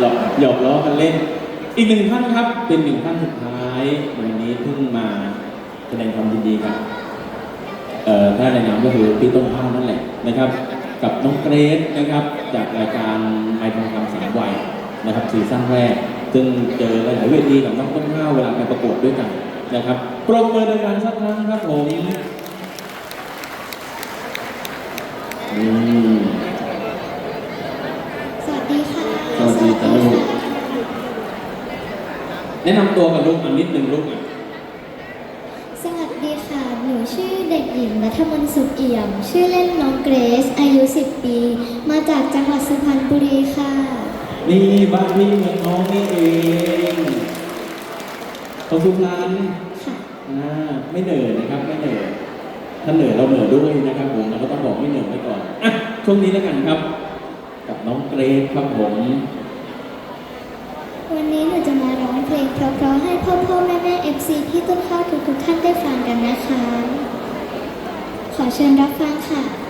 หยอกหยอกล้อกันเล่น อีกหนึ่งท่านครับ เป็นหนึ่งท่านสุดท้ายวันนี้เพิ่งมาแสดงความยินดีกับเอ่อถ้าในนามก็คือพี่ต้นข้าวนั่นแหละนะครับ กับน้องเกรซนะครับ จากรายการไอทองคำสามวัยนะครับซีซั่นแรก ซึ่งเจอหลายเวทีกับน้องต้นข้าวเวลาไปประกวดด้วยกันนะครับปรบมือดังๆสักครั้งครับผมอืม แนะนำตัวกับลูกอันนิดหนึ่งลูกอะสวัสดีค่ะ หนูชื่อเด็กหญิงนัทมนต์สุขเอี่ยม ชื่อเล่นน้องเกรซ อายุ 10 ปี มาจากจังหวัดสุพรรณบุรีค่ะ นี่บ้านพี่เมืองน้องนี่เองเขาสุพรรณค่ะ อ่าไม่เหนื่อยนะครับไม่เหนื่อยถ้าเหนื่อยเราเหนื่อยด้วยนะครับผมเราก็ต้องบอกไม่เหนื่อยไว้ก่อนอะช่วงนี้แล้วกันครับ กับน้องเกรซครับผม วันนี้หนูจะมาร้องเพ ลงเพราะๆให้พ่อพ่อแม่แม่เอฟซีที่ต้นข้าวทุกๆท่านได้ฟังกันนะคะ ขอเชิญรับฟังค่ะ